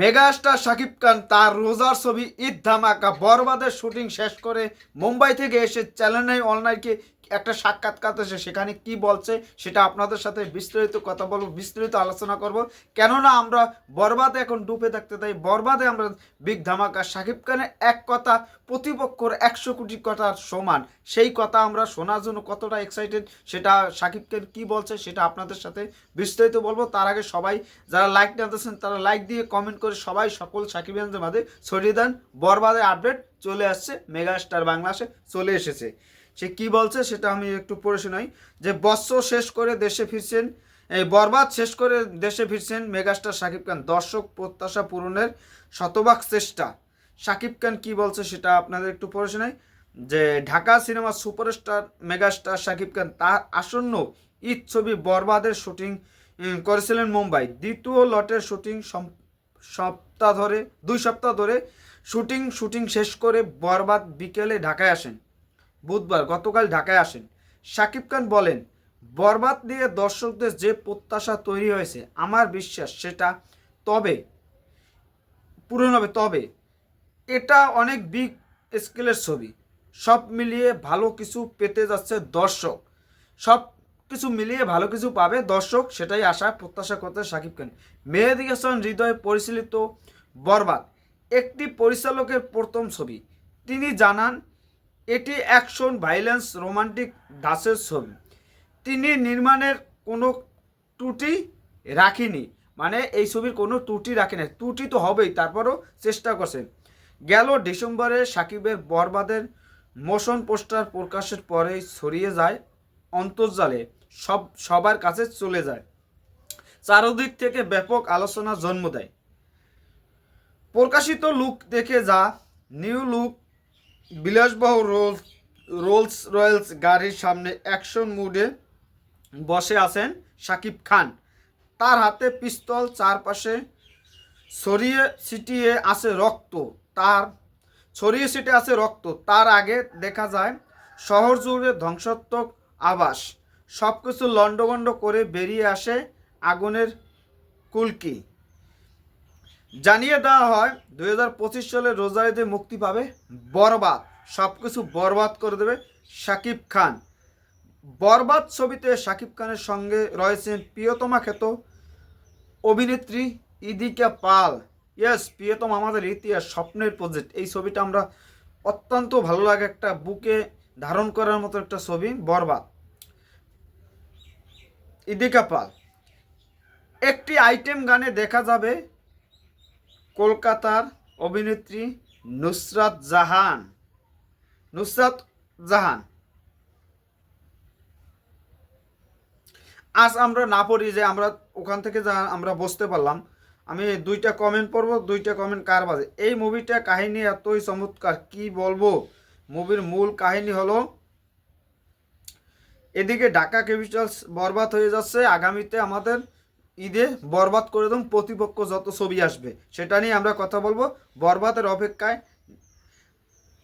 Megastar Shakib Khan তার রোজার ছবি ঈদ ধামাকা বরবাদের শুটিং শেষ করে মুম্বাই থেকে এসে চ্যানেল অনলাইনকে একটা সাক্ষাৎকার এসে সেখানে কি বলছে সেটা আপনাদের সাথে বিস্তারিত কথা বলব, বিস্তারিত আলোচনা করব। কেননা আমরা বরবাদে এখন ডুবে থাকতে তাই বরবাদে আমরা বিগ ধামাকা শাকিব খানের এক কথা, প্রতিপক্ষর একশো কোটি কথার সমান। সেই কথা আমরা শোনার জন্য কতটা এক্সাইটেড সেটা শাকিব খান কি বলছে সেটা আপনাদের সাথে বিস্তারিত বলব। তার আগে সবাই যারা লাইক টানতেছেন তারা লাইক দিয়ে কমেন্ট করে সবাই সকল সাকিবিয়ানদের মাঝে ছড়িয়ে দেন। বরবাদের আপডেট চলে আসছে মেগা স্টার বাংলাদেশে চলে এসেছে। সে কি বলছে সেটা আমি একটু পড়ে শোনাই। যে বৎস শেষ করে দেশে ফিরছেন, এই বরবাদ শেষ করে দেশে ফিরছেন মেগাস্টার শাকিব খান। দর্শক প্রত্যাশা পূরণের শতভাগ চেষ্টা। শাকিব খান কি বলছে সেটা আপনাদের একটু পড়ে শোনাই। যে ঢাকা সিনেমার সুপারস্টার মেগাস্টার শাকিব খান তার আসন্ন ঈদ ছবি বরবাদের শুটিং করেছিলেন মুম্বাই। দ্বিতীয় লটের শুটিং সপ্তাহ ধরে, দুই সপ্তাহ ধরে শুটিং শুটিং শেষ করে বরবাদ বিকেলে ঢাকায় আসেন। বুধবার গতকাল ঢাকায় আসেন। শাকিব খান বলেন, বরবাদ দিয়ে দর্শকদের যে প্রত্যাশা তৈরি হয়েছে, আমার বিশ্বাস সেটা তবে, পূরণ হবে তবে। এটা অনেক বিগ স্কেলের ছবি। সব মিলিয়ে ভালো কিছু পেতে যাচ্ছে দর্শক। সব কিছু মিলিয়ে ভালো কিছু পাবে দর্শক, সেটাই আশা, প্রত্যাশা করতে শাকিব খান। মেহেদি হাসান হৃদয় পরিচালিত বরবাদ, একটি পরিচালকের প্রথম ছবি। তিনি জানান এটি অ্যাকশন, ভাইলেন্স, রোমান্টিক, দাসের ছবি। তিনি নির্মাণের কোনো ত্রুটি রাখিনি। মানে এই ছবির কোনো ত্রুটি রাখে না ত্রুটি তো হবেই, তারপরও চেষ্টা করছেন গেল ডিসেম্বরে সাকিবের বরবাদের মোশন পোস্টার প্রকাশের পরেই ছড়িয়ে যায় অন্তর্জালে। সব, সবার কাছে চলে যায়। চারদিক থেকে ব্যাপক আলোচনা জন্ম দেয়। প্রকাশিত লুক দেখে যা, নিউ লুক বিলাসবহ রোলস রোলস রয়েলস গাড়ির সামনে অ্যাকশন মুডে বসে আছেন শাকিব খান। তার হাতে পিস্তল, চারপাশে ছড়িয়ে ছিটিয়ে আছে রক্ত। তার, ছড়িয়ে ছিটিয়ে আছে রক্ত। তার আগে দেখা যায়, শহর জুড়ে ধ্বংসাত্মক আবাস। সব কিছু লণ্ডভণ্ড করে বেরিয়ে আসে আগুনের কুলকি। জানিয়ে দেওয়া হয়, দুই হাজার পঁচিশ সালে রোজা ঈদে মুক্তি পাবে, বরবাদ সব কিছু বরবাদ করে দেবে শাকিব খান। বরবাদ ছবিতে শাকিব খানের সঙ্গে রয়েছেন প্রিয়তমা খ্যাত অভিনেত্রী ইদিকা পাল। ইয়েস প্রিয়তম আমাদের ইতিহাস, স্বপ্নের প্রজেক্ট এই ছবিটা আমরা অত্যন্ত ভালো লাগে একটা বুকে ধারণ করার মতো একটা ছবি, বরবাদ। ইদিকা পাল। একটি আইটেম গানে দেখা যাবে কলকাতার অভিনেত্রী নুসরাত জাহান। নুসরাত জাহান। আজ আমরা না পড়ি যে আমরা ওখান থেকে যা আমরা বসতে পারলাম, আমি দুইটা কমেন্ট পড়ব, দুইটা কমেন্ট কার বাজে? এই মুভিটা কাহিনী এতই চমৎকার, কি বলব? মুভির মূল কাহিনী হলো, এদিকে ঢাকা ক্যাপিটালস বরবাদ হয়ে যাচ্ছে, আগামীতে আমাদের ঈদে বরবাদ করে দেব, প্রতিপক্ষ যত ছবি আসবে। সেটা নিয়ে আমরা কথা বলব। বরবাদের অপেক্ষায়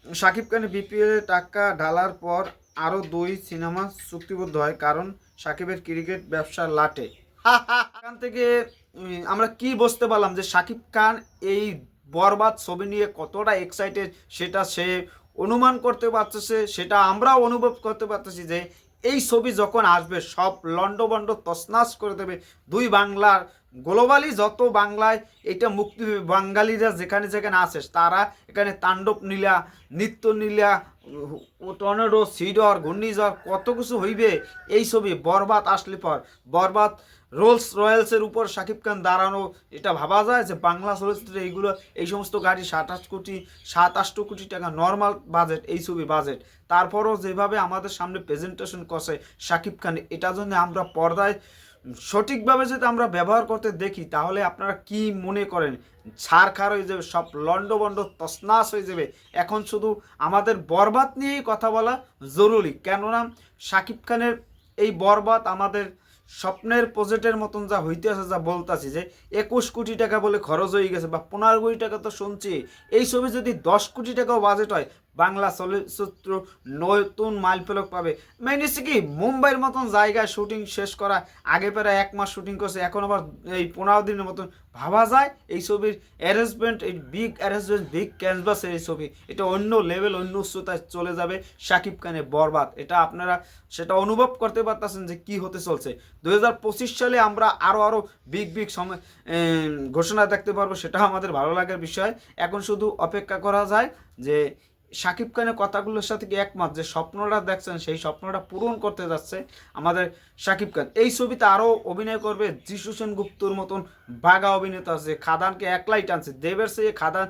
শাকিব খানের বিপিএল টাকা ঢালার পর আরও দুই সিনেমা চুক্তিবদ্ধ হয়, কারণ সাকিবের ক্রিকেট ব্যবসার লাটে। এখান থেকে আমরা কি বুঝতে পারলাম যে সাকিব খান এই বরবাদ ছবি নিয়ে কতটা এক্সাইটেড সেটা সে অনুমান করতে পারতেছে, সেটা আমরাও অনুভব করতে পারতেছি যে এই ছবি যখন আসবে, সব লন্ডবন্ড তসনাস করে দেবে। দুই বাংলার, গ্লোবালি যত বাংলায় এটা মুক্তি বাঙালিরা যেখানে যেখানে আসে তারা এখানে তাণ্ডব নীলা, নৃত্য নীলা টর্নেডো, সিডর, ঘূর্ণিঝড়, কত কিছু হইবে, এই ছবি বরবাদ আসলে পর। বরবাদ রোলস রয়্যালসের উপর শাকিব খান দাঁড়ানো, এটা ভাবা যায় যে বাংলা চলচ্চিত্রে এইগুলো, এই সমস্ত গাড়ি সাত আট কোটি সাত আষ্ট কোটি টাকা নর্মাল বাজেট এই ছবি বাজেট তারপরও যেভাবে আমাদের সামনে প্রেজেন্টেশন করছে শাকিব খান, এটা জন্য আমরা পর্দায় সঠিকভাবে যদি আমরা ব্যবহার করতে দেখি, তাহলে আপনারা কি মনে করেন? ছাড় খার হয়ে যাবে, সব লন্ডবন্ড তসনাস হয়ে যাবে। এখন শুধু আমাদের বরবাদ নিয়েই কথা বলা জরুরি। কেননা শাকিব খানের এই বরবাদ আমাদের স্বপ্নের প্রজেক্টের মতন যা হইতে আছে, যা বলতাছি যে একুশ কোটি টাকা বলে খরচ হয়ে গেছে বা পনেরো কোটি টাকা তো শুনছি। এই ছবি যদি দশ কোটি টাকাও বাজেট হয় বাংলা চলচ্চিত্র নতুন মাইল ফলক পাবে। মেন হচ্ছে কি? মুম্বাইয়ের মতন জায়গায় শুটিং শেষ করা, আগে প্রায় এক মাস শুটিং করছে, এখন আবার এই পনেরো দিনের মতন। ভাবা যায়, এই ছবির অ্যারেঞ্জমেন্ট এই বিগ অ্যারেঞ্জমেন্ট বিগ ক্যানভাসের এই ছবি। এটা অন্য লেভেল অন্য উচ্চতায় চলে যাবে শাকিব খানের বরবাদ। এটা আপনারা সেটা অনুভব করতে পারতেছেন যে কি হতে চলছে। দু হাজার পঁচিশ সালে আমরা আরও আরও বিগ বিগ সময় ঘোষণা দেখতে পারব সেটা আমাদের ভালো লাগার বিষয়। এখন শুধু অপেক্ষা করা যায় যে শাকিব খানের কথাগুলোর সাথে কি একমত যে স্বপ্নটা দেখছেন, সেই স্বপ্নটা পূরণ করতে যাচ্ছে আমাদের শাকিব খান? এই ছবিতে আরও অভিনয় করবে যিশু সেনগুপ্তর মতন বাঘা অভিনেতা আছে খাদানকে একলাই টানছে। দেবের সে খাদান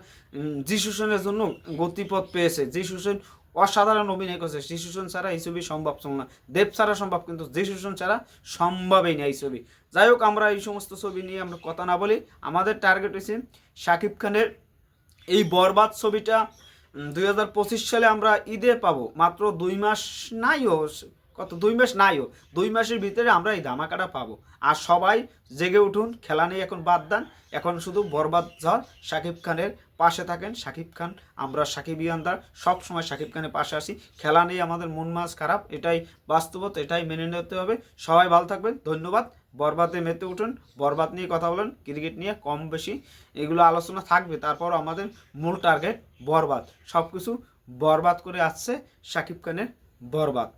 যিশু সেনের জন্য গতিপথ পেয়েছে। যিশু সেন অসাধারণ অভিনয় করছে। যিশু সেন ছাড়া এই ছবি সম্ভব ছিল না। দেব ছাড়া সম্ভব, কিন্তু যিশু সেন ছাড়া সম্ভবই না এই ছবি। যাই হোক, আমরা এই সমস্ত ছবি নিয়ে আমরা কথা না বলি। আমাদের টার্গেট হয়েছে শাকিব খানের এই বরবাদ ছবিটা দুই হাজার পঁচিশ সালে আমরা ঈদে পাবো। মাত্র দুই মাস নাইও, কত? দুই মাস নাইও। দুই মাসের ভিতরে আমরা এই ধামাকাটা পাবো। আর সবাই জেগে উঠুন, খেলা নেই এখন বাদ দেন। এখন শুধু বরবাদ ঝড়, শাকিব খানের পাশে থাকেন। শাকিব খান, আমরা সাকিব ইয়ান্দার, সব সময় শাকিব খানের পাশে আসি খেলা নেই আমাদের মন মাছ খারাপ, এটাই বাস্তবত, এটাই মেনে নিতে হবে। সবাই ভালো থাকবেন, ধন্যবাদ। বরবাদে মেতে উঠুন, বরবাদ নিয়ে কথা বলেন, ক্রিকেট নিয়ে কম বেশি এগুলো আলোচনা থাকবে। তারপর আমাদের মূল টার্গেট বরবাদ। সব কিছু বরবাদ করে আসছে শাকিব খানের বরবাদ।